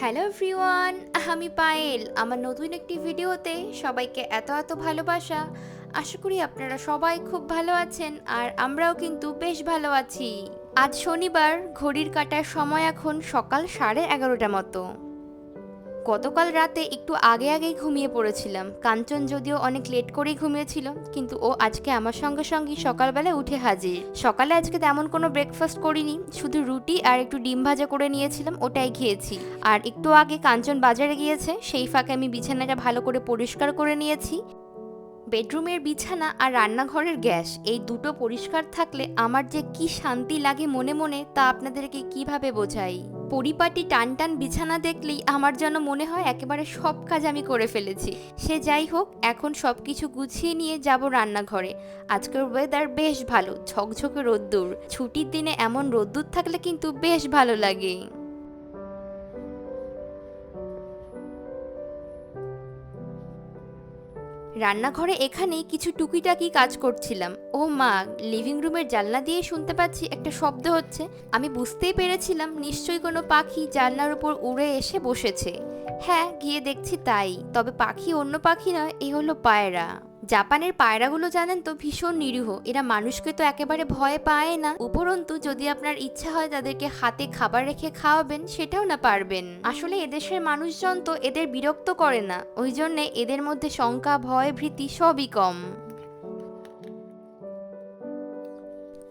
Hello everyone, আমি পায়েল। আমার নতুন একটি ভিডিওতে সবাইকে এত এত ভালোবাসা। আশা করি আপনারা সবাই খুব ভালো আছেন আর আমরাও কিন্তু বেশ ভালো আছি। আজ শনিবার, ঘড়ির কাটার সময় এখন সকাল সাড়ে এগারোটা মতো। গতকাল রাতে একটু আগে আগেই ঘুমিয়ে পড়েছিলাম। কাঞ্চন যদিও অনেক লেট করেই ঘুমিয়েছিল, কিন্তু ও আজকে আমার সঙ্গে সঙ্গে সকালবেলা উঠে হাজির। সকালে আজকে তেমন কোনো ব্রেকফাস্ট করিনি, শুধু রুটি আর একটু ডিম ভাজা করে নিয়েছিলাম, ওটাই খেয়েছি। আর একটু আগে কাঞ্চন বাজারে গিয়েছে, সেই ফাঁকে আমি বিছানাটা ভালো করে পরিষ্কার করে নিয়েছি। বেডরুমের বিছানা আর রান্নাঘরের গ্যাস, এই দুটো পরিষ্কার থাকলে আমার যে কি শান্তি লাগে মনে মনে তা আপনাদেরকে কীভাবে বোঝাই? পরিপাটি টান টান বিছানা দেখলেই আমার যেন মনে হয় একেবারে সব কাজ আমি করে ফেলেছি। সে যাই হোক, এখন সব কিছু গুছিয়ে নিয়ে যাব রান্নাঘরে। আজকের ওয়েদার বেশ ভালো, ঝকঝকে রোদ্দুর। ছুটির দিনে এমন রোদ্দুর থাকলে কিন্তু বেশ ভালো লাগে। রান্নাঘরে এখানেই কিছু টুকিটাকি কাজ করছিলাম। ও মা লিভিং রুমের জানলা দিয়ে শুনতে পাচ্ছি একটা শব্দ হচ্ছে। আমি বুঝতেই পেরেছিলাম নিশ্চয়ই কোনো পাখি জানলার উপর উড়ে এসে বসেছে। হ্যাঁ গিয়ে দেখছি তাই। তবে পাখি অন্য পাখি নয়, এ হলো পায়রা। জাপানের পায়রাগুলো জানেন তো, ভীষণ নিরীহ। এরা মানুষকে তো একেবারে ভয় পায় না। উপরন্তু, যদি আপনার ইচ্ছা হয় তাদেরকে হাতে খাবার রেখে খাওয়াবেন, সেটাও না পারবেন। আসলে এদেশের মানুষজন তো এদের বিরক্ত করে না। ওই জন্যে এদের মধ্যে শঙ্কা, ভয়, ভীতি সবই কম।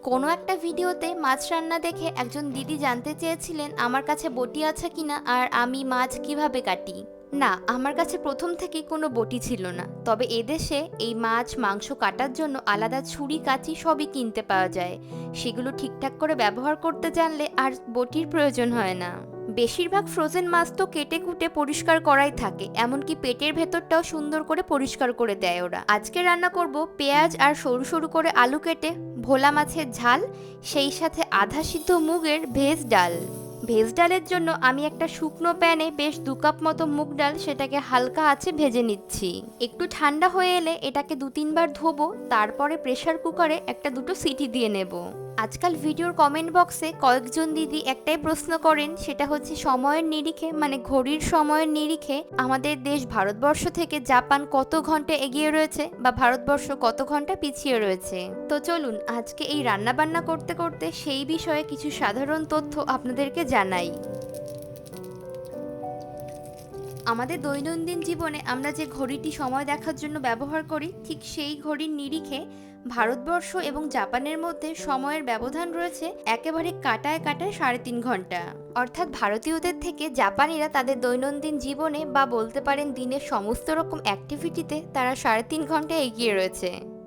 কোনো একটা ভিডিওতে মাছ রান্না দেখে একজন দিদি জানতে চেয়েছিলেন, আমার কাছে বটি আছে কিনা? আর আমি মাছ কীভাবে কাটি? না, আমার কাছে প্রথম থেকেই কোনো বটি ছিল না। তবে এদেশে এই মাছ, মাংস কাটার জন্য আলাদা ছুরি, কাঁচি সবই কিনতে পাওয়া যায়। সেগুলো ঠিকঠাক করে ব্যবহার করতে জানলে আর বটির প্রয়োজন হয় না। বেশিরভাগ ফ্রোজেন মাছ তো কেটে কুটে পরিষ্কার করাই থাকে, এমনকি পেটের ভেতরটাও সুন্দর করে পরিষ্কার করে দেয় ওরা। আজকে রান্না করব পেঁয়াজ আর সরু সরু করে আলু কেটে, ভোলা মাছের ঝাল, সেই সাথে আধা সিদ্ধ মুগের ভেজ ডাল। ভেজ ডালের জন্য আমি একটা শুকনো প্যানে বেশ দু কাপ মতো মুগ ডাল সেটাকে হালকা আছে ভেজে নিচ্ছি। একটু ঠান্ডা হয়ে এলে এটাকে দু তিনবার ধোবো, তারপরে প্রেসার কুকারে একটা দুটো সিটি দিয়ে নেব। আজকাল ভিডিওর কমেন্ট বক্সে কয়েকজন দিদি একটাই প্রশ্ন করেন, সেটা হচ্ছে সময়ের নিরিখে মানে ঘড়ির সময়ের নিরিখে আমাদের দেশ ভারতবর্ষ থেকে জাপান কত ঘণ্টা এগিয়ে রয়েছে বা ভারতবর্ষ কত ঘণ্টা পিছিয়ে রয়েছে। তো চলুন, আজকে এই রান্না বান্না করতে করতে সেই বিষয়ে কিছু সাধারণ তথ্য আপনাদেরকে জানাই। আমাদের দৈনন্দিন জীবনে আমরা যে ঘড়িটি সময় দেখার জন্য ব্যবহার করি, ঠিক সেই ঘড়ির নিরিখে ভারতবর্ষ এবং জাপানের মধ্যে সময়ের ব্যবধান রয়েছে একেবারে কাটায় কাটায় সাড়ে তিন ঘণ্টা। অর্থাৎ ভারতীয়দের থেকে জাপানিরা তাদের দৈনন্দিন জীবনে বা বলতে পারেন দিনের সমস্ত রকম অ্যাক্টিভিটিতে তারা সাড়ে তিন ঘণ্টা এগিয়ে রয়েছে।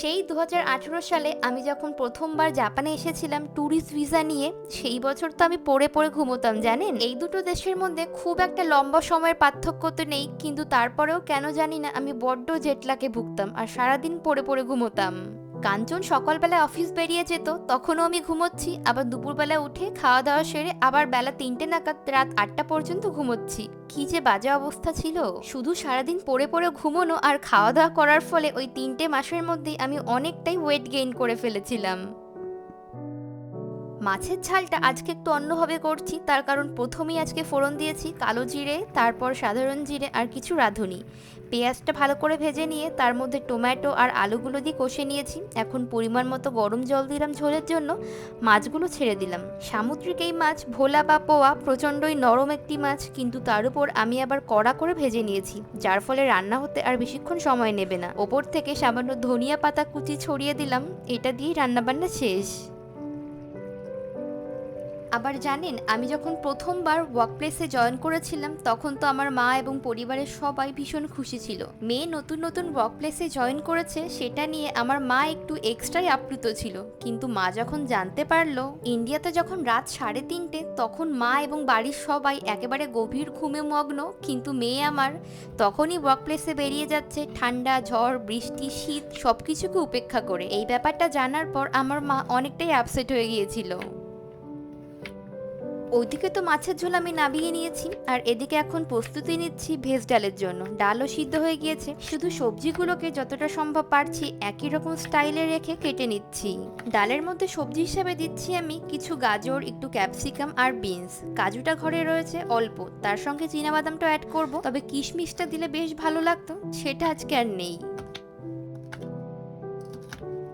সেই দু হাজার আঠেরো সালে আমি যখন প্রথমবার জাপানে এসেছিলাম ট্যুরিস্ট ভিসা নিয়ে, সেই বছর তো আমি পড়ে পড়ে ঘুমোতাম, জানেন? এই দুটো দেশের মধ্যে খুব একটা লম্বা সময়ের পার্থক্য তো নেই, কিন্তু তারপরেও কেন জানি না আমি বড্ড জেটলাকে ভুগতাম আর সারাদিন পড়ে পড়ে ঘুমোতাম। কাঞ্চন সকালবেলায় অফিস বেরিয়ে যেত, তখনও আমি ঘুমোচ্ছি। আবার দুপুরবেলা উঠে খাওয়া দাওয়া সেরে আবার বেলা তিনটে নাগাদ রাত আটটা পর্যন্ত ঘুমোচ্ছি। কি যে বাজে অবস্থা ছিল। শুধু সারাদিন পড়ে পড়ে ঘুমোনো আর খাওয়া দাওয়া করার ফলে ওই তিনটে মাসের মধ্যেই আমি অনেকটাই ওয়েট গেইন করে ফেলেছিলাম। মাছের ঝালটা আজকে একটু অন্যভাবে করছি। তার কারণ প্রথমেই আজকে ফোড়ন দিয়েছি, কালো জিরে, তারপর সাধারণ জিরে আর কিছু রাঁধুনি। পেঁয়াজটা ভালো করে ভেজে নিয়ে তার মধ্যে টমেটো আর আলুগুলো দিয়ে কষে নিয়েছি। এখন পরিমাণ মতো গরম জল দিলাম ঝোলের জন্য। মাছগুলো ছেড়ে দিলাম। সামুদ্রিক এই মাছ ভোলা বা পোয়া প্রচণ্ডই নরম একটি মাছ, কিন্তু তার উপর আমি আবার কড়া করে ভেজে নিয়েছি, যার ফলে রান্না হতে আর বেশিক্ষণ সময় নেবে না। ওপর থেকে সামান্য ধনিয়া পাতা কুচি ছড়িয়ে দিলাম। এটা দিয়েই রান্নাবান্না শেষ। আবার জানেন, আমি যখন প্রথমবার ওয়ার্কপ্লেসে জয়েন করেছিলাম, তখন তো আমার মা এবং পরিবারের সবাই ভীষণ খুশি ছিল। মেয়ে নতুন নতুন ওয়ার্কপ্লেসে জয়েন করেছে, সেটা নিয়ে আমার মা একটু এক্সট্রাই আপ্লুত ছিল। কিন্তু মা যখন জানতে পারল, ইন্ডিয়াতে যখন রাত সাড়ে তিনটে, তখন মা এবং বাড়ির সবাই একেবারে গভীর ঘুমে মগ্ন। কিন্তু মেয়ে আমার তখনই ওয়ার্কপ্লেসে বেরিয়ে যাচ্ছে, ঠান্ডা ঝড়, বৃষ্টি, শীত সব কিছুকে উপেক্ষা করে। এই ব্যাপারটা জানার পর আমার মা অনেকটাই আপসেট হয়ে গিয়েছিল। ওইদিকে তো মাছের ঝোল আমি নাবিয়ে নিয়েছি, আর এদিকে এখন প্রস্তুতি নিচ্ছি ভেজ ডালের জন্য। ডালও সিদ্ধ হয়ে গিয়েছে, শুধু সবজিগুলোকে যতটা সম্ভব পারছি একই রকম স্টাইলে রেখে কেটে নিচ্ছি। ডালের মধ্যে সবজি হিসাবে দিচ্ছি আমি কিছু গাজর, একটু ক্যাপসিকাম আর বিনস। কাজুটা ঘরে রয়েছে অল্প, তার সঙ্গে বাদামটা অ্যাড করব। তবে কিশমিশটা দিলে বেশ ভালো লাগতো, সেটা আজকে আর নেই।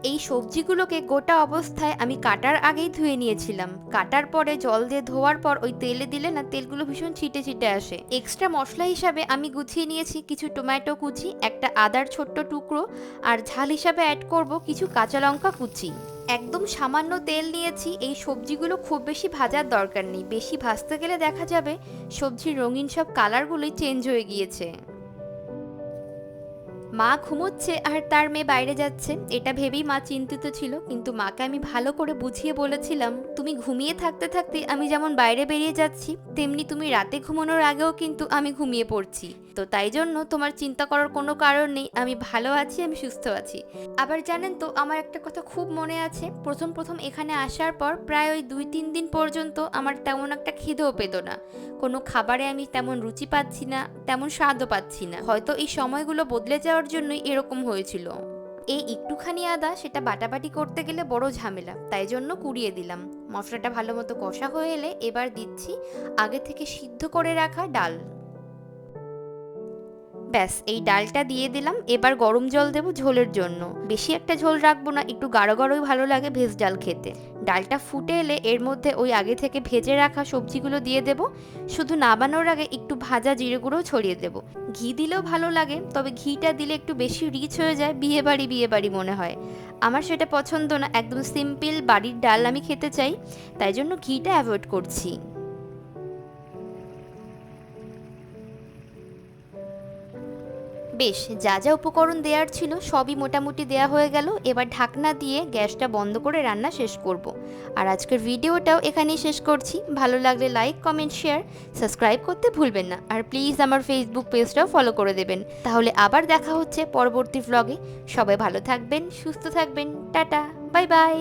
এই সবজিগুলোকে গোটা অবস্থায় আমি কাটার আগেই ধুয়ে নিয়েছিলাম। কাটার পরে জল দিয়ে ধোয়ার পর ওই তেলে দিলে না তেলগুলো ভীষণ ছিটে ছিটে আসে। এক্সট্রা মশলা হিসাবে আমি গুছিয়ে নিয়েছি কিছু টমেটো কুচি, একটা আদার ছোট্ট টুকরো আর ঝাল হিসাবে অ্যাড করব কিছু কাঁচা লঙ্কা কুচি। একদম সামান্য তেল নিয়েছি, এই সবজিগুলো খুব বেশি ভাজার দরকার নেই। বেশি ভাজতে গেলে দেখা যাবে সবজির রঙিন সব কালারগুলোই চেঞ্জ হয়ে গিয়েছে। মা ঘুমোচ্ছে আর তার মেয়ে বাইরে যাচ্ছে। এটা ভেবেই মা চিন্তিত ছিল, কিন্তু মাকে আমি ভালো করে বুঝিয়ে বলেছিলাম, তুমি ঘুমিয়ে থাকতে থাকতে আমি যেমন বাইরে বেরিয়ে যাচ্ছি, তেমনি তুমি রাতে ঘুমানোর আগেও কিন্তু আমি ঘুমিয়ে পড়ছি। তো তাই জন্য তোমার চিন্তা করার কোনো কারণ নেই। আমি ভালো আছি, আমি সুস্থ আছি। আবার জানেন তো, আমার একটা কথা খুব মনে আছে। প্রথম প্রথম এখানে আসার পর প্রায় ওই দুই, তিন দিন পর্যন্ত আমার তেমন একটা খিদেও পেত না। কোনো খাবারে আমি তেমন রুচি পাচ্ছি না, তেমন স্বাদও পাচ্ছি না। হয়তো এই সময়গুলো বদলে যাওয়ার জন্যই এরকম হয়েছিল। এই একটুখানি আদা, সেটা বাটাবাটি করতে গেলে বড় ঝামেলা। তাই জন্য কুড়িয়ে দিলাম। মশলাটা ভালো মতো কষা হয়ে এলে এবার দিচ্ছি আগে থেকে সিদ্ধ করে রাখা ডাল। ব্যাস, এই ডালটা দিয়ে দিলাম। এবার গরম জল দেবো ঝোলের জন্য। বেশি একটা ঝোল রাখব না, একটু গাঢ় গাঢ়ই ভালো লাগে ভেজ ডাল খেতে। ডালটা ফুটে এলে এর মধ্যে ওই আগে থেকে ভেজে রাখা সবজিগুলো দিয়ে দেব। শুধু নাবানোর আগে একটু ভাজা জিরে গুঁড়ো ছড়িয়ে দেব। ঘি দিলেও ভালো লাগে, তবে ঘিটা দিলে একটু বেশি রিচ হয়ে যায় বিয়ে বাড়ি বিয়ে বাড়ি মনে হয়। আমার সেটা পছন্দ না, একদম সিম্পল বাড়ির ডাল আমি খেতে চাই, তাই জন্য ঘিটা অ্যাভয়েড করছি। বেশ, যা যা উপকরণ দেওয়ার ছিল সবই মোটামুটি দেয়া হয়ে গেল। এবার ঢাকনা দিয়ে গ্যাসটা বন্ধ করে রান্না শেষ করব। আর আজকের ভিডিওটাও এখানেই শেষ করছি। ভালো লাগলে লাইক, কমেন্ট, শেয়ার, সাবস্ক্রাইব করতে ভুলবেন না। আর প্লিজ আমার ফেসবুক পেজটাও ফলো করে দেবেন। তাহলে আবার দেখা হচ্ছে পরবর্তী ভ্লগে সবাই ভালো থাকবেন, সুস্থ থাকবেন। Tata, bye bye.